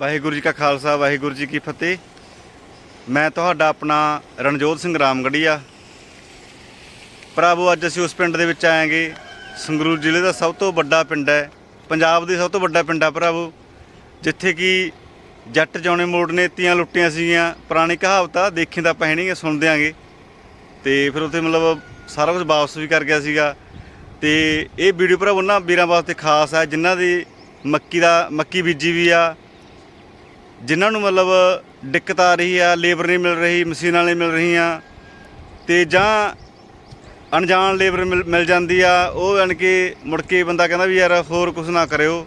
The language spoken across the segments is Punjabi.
ਵਾਹਿਗੁਰੂ ਜੀ ਕਾ ਖਾਲਸਾ, ਵਾਹਿਗੁਰੂ ਜੀ ਕੀ ਫਤਿਹ। ਮੈਂ ਤੁਹਾਡਾ ਆਪਣਾ ਰਣਜੋਤ ਸਿੰਘ ਰਾਮਗੜੀਆ। ਭਰਾਵੋ ਅੱਜ ਅਸੀਂ ਉਸ ਪਿੰਡ ਦੇ ਵਿੱਚ ਆਏਗੇ। ਸੰਗਰੂਰ ਜ਼ਿਲ੍ਹੇ ਦਾ ਸਭ ਤੋਂ ਵੱਡਾ ਪਿੰਡ ਹੈ। ਪੰਜਾਬ ਦੇ ਸਭ ਤੋਂ ਵੱਡਾ ਪਿੰਡ ਆ ਭਰਾਵੋ ਜਿੱਥੇ ਕਿ ਜੱਟ ਜੌਣੇ ਮੋੜ ਨੇ ਤੀਆਂ ਲੁੱਟੀਆਂ ਸੀਗੀਆਂ। ਪੁਰਾਣੀ ਕਹਾਵਤ ਆ, ਦੇਖੀ ਤਾਂ ਪਹਿਣੀ ਸੁਣਦੇ ਆਂਗੇ ਤੇ ਫਿਰ ਉੱਥੇ ਮਤਲਬ ਸਾਰਾ ਕੁਝ ਵਾਪਸ ਵੀ ਕਰ ਗਿਆ ਸੀਗਾ। ਤੇ ਇਹ ਵੀਡੀਓ ਭਰਾ ਉਹਨਾਂ ਵੀਰਾਂ ਵਾਸਤੇ ਖਾਸ ਹੈ ਜਿਨ੍ਹਾਂ ਦੀ ਮੱਕੀ ਦਾ, ਮੱਕੀ ਬੀਜੀ ਵੀ ਆ ਜਿਨ੍ਹਾਂ ਨੂੰ ਮਤਲਬ ਦਿੱਕਤ ਆ ਰਹੀ ਆ ਲੇਬਰ ਨਹੀਂ ਮਿਲ ਰਹੀ, ਮਸ਼ੀਨਾਂ ਨਹੀਂ ਮਿਲ ਰਹੀਆਂ ਤੇ ਜਾਂ ਅਣਜਾਣ ਲੇਬਰ ਮਿਲ ਮਿਲ ਜਾਂਦੀ ਆ, ਉਹ ਯਾਨੀ ਕਿ ਮੁੜ ਕੇ ਬੰਦਾ ਕਹਿੰਦਾ ਵੀ ਯਾਰ ਹੋਰ ਕੁਝ ਨਾ ਕਰਿਓ,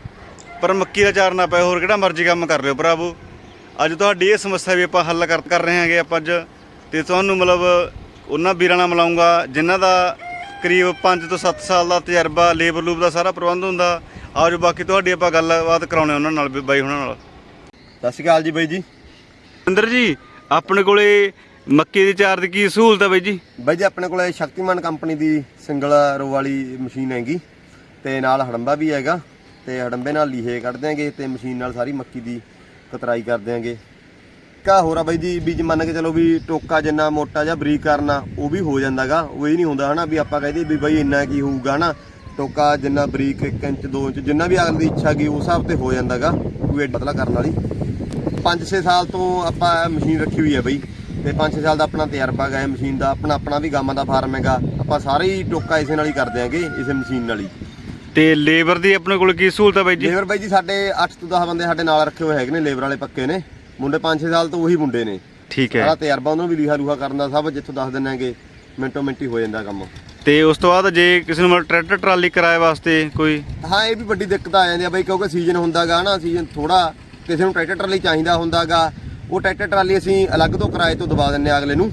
ਪਰ ਮੱਕੀ ਦਾ ਚਾਰ ਨਾ ਪਏ ਹੋਰ ਕਿਹੜਾ ਮਰਜ਼ੀ ਕੰਮ ਕਰ ਲਿਓ ਭਰਾਵੋ। ਅੱਜ ਤੁਹਾਡੀ ਇਹ ਸਮੱਸਿਆ ਵੀ ਆਪਾਂ ਹੱਲ ਕਰ ਕਰ ਰਹੇ ਹਾਂਗੇ ਆਪਾਂ ਅੱਜ, ਤੇ ਤੁਹਾਨੂੰ ਮਤਲਬ ਉਹਨਾਂ ਵੀਰਾਂ ਨਾਲ ਮਿਲਾਉਂਗਾ, ਜਿਨ੍ਹਾਂ ਦਾ ਕਰੀਬ 5 ਤੋਂ 7 ਸਾਲ ਦਾ ਤਜਰਬਾ ਲੇਬਰ ਲੂਬ ਦਾ ਸਾਰਾ ਪ੍ਰਬੰਧ ਹੁੰਦਾ ਆਜੋ ਬਾਕੀ ਤੁਹਾਡੀ ਆਪਾਂ ਗੱਲਬਾਤ ਕਰਾਉਣੇ ਉਹਨਾਂ ਨਾਲ ਵੀ ਬਾਈ ਉਹਨਾਂ ਨਾਲ। ਸਤਿ ਸ਼੍ਰੀ ਅਕਾਲ ਜੀ ਬਾਈ ਜੀ। ਅੰਦਰ ਜੀ ਆਪਣੇ ਕੋਲੇ ਮੱਕੀ ਦੀ ਚਾਰ ਦੀ ਕੀ ਸਹੂਲਤ ਹੈ ਬਾਈ ਜੀ? ਬਾਈ ਜੀ ਆਪਣੇ ਕੋਲੇ ਸ਼ਕਤੀਮਾਨ ਕੰਪਨੀ ਦੀ ਸਿੰਗਲ ਰੋ ਵਾਲੀ ਮਸ਼ੀਨ ਹੈਗੀ ਤੇ ਨਾਲ ਹੜੰਬਾ ਵੀ ਹੈਗਾ ਤੇ ਹੜੰਬੇ ਨਾਲ ਲੀਹੇ ਕੱਢ ਦਿਆਂਗੇ ਤੇ ਮਸ਼ੀਨ ਨਾਲ ਸਾਰੀ ਮੱਕੀ ਦੀ ਕਤਰਾਈ ਕਰ ਦਿਆਂਗੇ। ਕਾ ਹੋਰ ਆ ਬਾਈ ਜੀ ਬੀਜ ਮੰਨ ਕੇ ਚਲੋ ਵੀ ਟੋਕਾ ਜਿੰਨਾ ਮੋਟਾ ਜਾਂ ਬਰੀਕ ਕਰਨਾ ਉਹ ਵੀ ਹੋ ਜਾਂਦਾਗਾ। ਉਹ ਇਹ ਨਹੀਂ ਹੁੰਦਾ ਹਨਾ ਵੀ ਆਪਾਂ ਕਹਦੇ ਵੀ ਬਾਈ ਇੰਨਾ ਕੀ ਹੋਊਗਾ ਹਨਾ। ਟੋਕਾ ਜਿੰਨਾ ਬਰੀਕ 1 ਇੰਚ 2 ਇੰਚ ਜਿੰਨਾ ਵੀ ਅਗਲੀ ਦੀ ਇੱਛਾ ਗਈ ਉਸ ਹਿਸਾਬ ਤੇ ਹੋ ਜਾਂਦਾਗਾ ਕੋਈ ਏਡਾ ਪਤਲਾ ਕਰਨ ਵਾਲੀ। 5-6 ਸਾਲ ਤੋਂ ਆਪਾਂ ਇਹ ਮਸ਼ੀਨ ਰੱਖੀ ਹੋਈ ਹੈ ਬਈ। ਤੇ 5-6 ਸਾਲ ਦਾ ਆਪਣਾ ਤਜਰਬਾ ਇਹ ਮਸ਼ੀਨ ਦਾ। ਆਪਣਾ ਆਪਣਾ ਵੀ ਗਾਵਾਂ ਦਾ ਫਾਰਮ ਹੈਗਾ। ਆਪਾਂ ਸਾਰੇ ਹੀ ਟੋਕਾ ਇਸੇ ਨਾਲ ਹੀ ਕਰ ਦਿਆਂਗੇ ਇਸੇ ਮਸ਼ੀਨ ਨਾਲ ਹੀ। ਤੇ ਲੇਬਰ ਦੀ ਆਪਣੇ ਕੋਲ ਕੀ ਸਹੂਲਤ ਹੈ ਬਾਈ ਜੀ? ਲੇਬਰ ਬਾਈ ਜੀ ਸਾਡੇ 8 ਤੋਂ 10 ਬੰਦੇ ਸਾਡੇ ਨਾਲ ਰੱਖੇ ਹੋਏ ਹੈਗੇ ਨੇ ਲੇਬਰ ਵਾਲੇ ਪੱਕੇ ਨੇ। ਮੁੰਡੇ 5-6 ਸਾਲ ਤੋਂ ਉਹੀ ਮੁੰਡੇ ਨੇ। ਠੀਕ ਸਾਰਾ ਹੈ ਤਜਰਬਾ ਉਹਨਾਂ ਨੂੰ ਵੀ ਲਿਖਾ ਲੂਹਾ ਕਰਨ ਦਾ ਸਭ ਜਿੱਥੋਂ ਦੱਸ ਦਿੰਦੇ ਹੈਗੇ ਮਿੰਟੋ ਮਿੰਟੀ ਹੋ ਜਾਂਦਾ ਕੰਮ। ਤੇ ਉਸ ਤੋਂ ਬਾਅਦ ਜੇ ਕਿਸੇ ਨੂੰ ਮਤਲਬ ਟਰੈਕਟਰ ਟਰਾਲੀ ਕਿਰਾਏ ਵਾਸਤੇ ਕੋਈ? ਹਾਂ ਇਹ ਵੀ ਵੱਡੀ ਦਿੱਕਤ ਆ ਜਾਂਦੀ ਆ ਬਈ ਕਿਉਂਕਿ ਸੀਜ਼ਨ ਹੁੰਦਾਗਾ ਨਾ ਸੀਜ਼ਨ ਥੋੜਾ ਕਿਸੇ ਨੂੰ ਟਰੈਕਟਰ ਟਰਾਲੀ ਚਾਹੀਦਾ ਹੁੰਦਾਗਾ ਉਹ ਟਰੈਕਟਰ ਟਰਾਲੀ ਅਸੀਂ ਅਲੱਗ ਤੋਂ ਕਿਰਾਏ ਤੋਂ ਦਵਾ ਦਿੰਨੇ ਆ ਅਗਲੇ ਨੂੰ।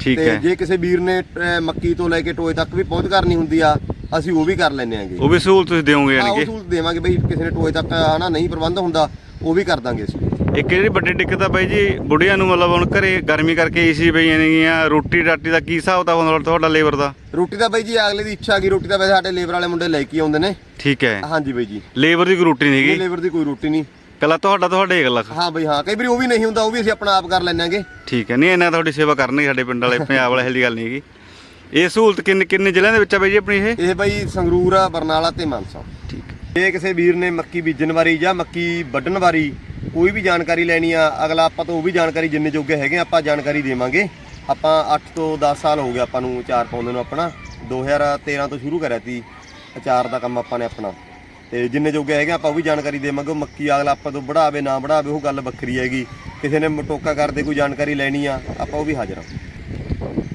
ਠੀਕ ਤੇ ਹੈ। ਜੇ ਕਿਸੇ ਵੀਰ ਨੇ ਮੱਕੀ ਤੋਂ ਲੈ ਕੇ ਟੋਏ ਤੱਕ ਵੀ ਪਹੁੰਚ ਕਰਨੀ ਹੁੰਦੀ ਆ ਅਸੀਂ ਉਹ ਵੀ ਕਰ ਲੈਨੇ ਆਂਗੇ ਉਹ ਵੀ ਸਹੂਲਤ ਤੁਸੀਂ ਦਿਓਗੇ ਯਾਨੀ ਉਹ ਕਿ? ਸਹੂਲਤ ਦੇਵਾਂਗੇ ਬਈ ਕਿਸੇ ਨੇ ਟੋਏ ਤੱਕ ਹਨਾ ਨਹੀਂ ਪ੍ਰਬੰਧ ਹੁੰਦਾ ਉਹ ਵੀ ਕਰ ਦਾਂਗੇ ਅਸੀਂ। ਇੱਕ ਜਿਹੜੀ ਵੱਡੀ ਦਿੱਕਤ ਆ ਬਾਈ ਜੀ? ਬੁੜੀਆਂ ਨੂੰ ਮਤਲਬ ਹੁਣ ਘਰੇ ਗਰਮੀ ਕਰਕੇ ਏਸੀ ਪਈਆਂ ਨੇਗੀਆਂ ਰੋਟੀ ਰਾਟੀ ਦਾ ਕੀ ਹਿਸਾਬ ਦਾ ਹੁੰਦਾ ਤੁਹਾਡਾ ਲੇਬਰ ਦਾ? ਰੋਟੀ ਤਾਂ ਬਈ ਜੀ ਅਗਲੇ ਦੀ ਇੱਛਾ ਕੀ ਰੋਟੀ ਤਾਂ ਵੈਸੇ ਸਾਡੇ ਲੇਬਰ ਵਾਲੇ ਮੁੰਡੇ ਲੈ ਕੇ ਆਉਂਦੇ ਨੇ। ਠੀਕ ਹੈ। ਹਾਂਜੀ ਬਈ ਜੀ। ਲੇਬਰ ਦੀ ਕੋਈ ਰੋਟੀ ਨਹੀਂ ਹੈਗੀ? ਲੇਬਰ ਦੀ ਕੋਈ ਰੋਟੀ ਨਹੀਂ। ਕੱਲਾ ਤੁਹਾਡਾ ਤੁਹਾਡੇ ਗੱਲ। ਹਾਂ ਬਈ ਹਾਂ ਕਈ ਵਾਰੀ ਉਹ ਵੀ ਨਹੀਂ ਹੁੰਦਾ ਉਹ ਵੀ ਅਸੀਂ ਆਪਣਾ ਆਪ ਕਰ ਲੈਣਾਂਗੇ। ਠੀਕ ਹੈ ਨਹੀਂ ਇਹਨਾਂ ਤੁਹਾਡੀ ਸੇਵਾ ਕਰਨਗੇ ਸਾਡੇ ਪਿੰਡ ਵਾਲੇ ਪੰਜਾਬ ਵਾਲੇ ਹੈਲੀ ਗੱਲ ਨਹੀਂ ਹੈਗੀ। ਇਹ ਸਹੂਲਤ ਕਿੰਨੇ ਕਿੰਨੇ ਜ਼ਿਲ੍ਹਿਆਂ ਦੇ ਵਿੱਚ ਆ ਬਾਈ ਜੀ ਆਪਣੀ ਇਹ? ਇਹ ਬਈ ਸੰਗਰੂਰ ਆ ਬਰਨਾਲਾ ਤੇ ਮਾਨਸਾ। ਠੀਕ ਜੇ ਕਿਸੇ ਵੀਰ ਨੇ ਮੱਕੀ ਬੀਜਣ ਵਾਰੀ ਜਾਂ ਮੱਕੀ ਵੱਢਣ ਵਾਰੀ ਕੋਈ ਵੀ ਜਾਣਕਾਰੀ ਲੈਣੀ ਆ ਅਗਲਾ ਆਪਾਂ ਤੋਂ ਉਹ ਵੀ ਜਾਣਕਾਰੀ ਜਿੰਨੇ ਜੋਗੇ ਹੈਗੇ ਆਪਾਂ ਜਾਣਕਾਰੀ ਦੇਵਾਂਗੇ। ਆਪਾਂ 8 ਤੋਂ 10 ਸਾਲ ਹੋ ਗਏ ਆਪਾਂ ਨੂੰ ਅਚਾਰ ਪਾਉਂਦੇ ਨੂੰ ਆਪਣਾ। 2013 ਤੋਂ ਸ਼ੁਰੂ ਕਰਿਆ ਸੀ ਅਚਾਰ ਦਾ ਕੰਮ ਆਪਾਂ ਨੇ ਆਪਣਾ। ਤੇ ਜਿੰਨੇ ਜੋਗੇ ਹੈਗੇ ਆ, ਆਪਾਂ ਉਹ ਵੀ ਜਾਣਕਾਰੀ ਦੇਵਾਂਗੇ ਉਹ ਮੱਕੀ ਅਗਲਾ ਆਪਾਂ ਤੋਂ ਵਧਾਵੇ ਨਾ ਵਧਾਵੇ ਉਹ ਗੱਲ ਵੱਖਰੀ ਹੈਗੀ। ਕਿਸੇ ਨੇ ਮਟੋਕਾ ਕਰਦੇ ਕੋਈ ਜਾਣਕਾਰੀ ਲੈਣੀ ਆ ਆਪਾਂ ਉਹ ਵੀ ਹਾਜ਼ਰ ਆ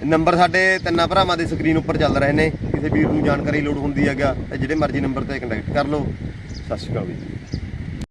ਨੰਬਰ ਸਾਡੇ ਤਿੰਨਾਂ ਭਰਾਵਾਂ ਦੇ ਸਕਰੀਨ ਉੱਪਰ ਚੱਲ ਰਹੇ ਨੇ। ਕਿਸੇ ਵੀਰ ਨੂੰ ਜਾਣਕਾਰੀ ਲੋੜ ਹੁੰਦੀ ਹੈਗਾ ਤਾਂ ਜਿਹੜੇ ਮਰਜ਼ੀ ਨੰਬਰ ਤੇ ਕੰਟੈਕਟ ਕਰ ਲਓ। ਸਤਿ ਸ਼੍ਰੀ ਅਕਾਲ ਜੀ।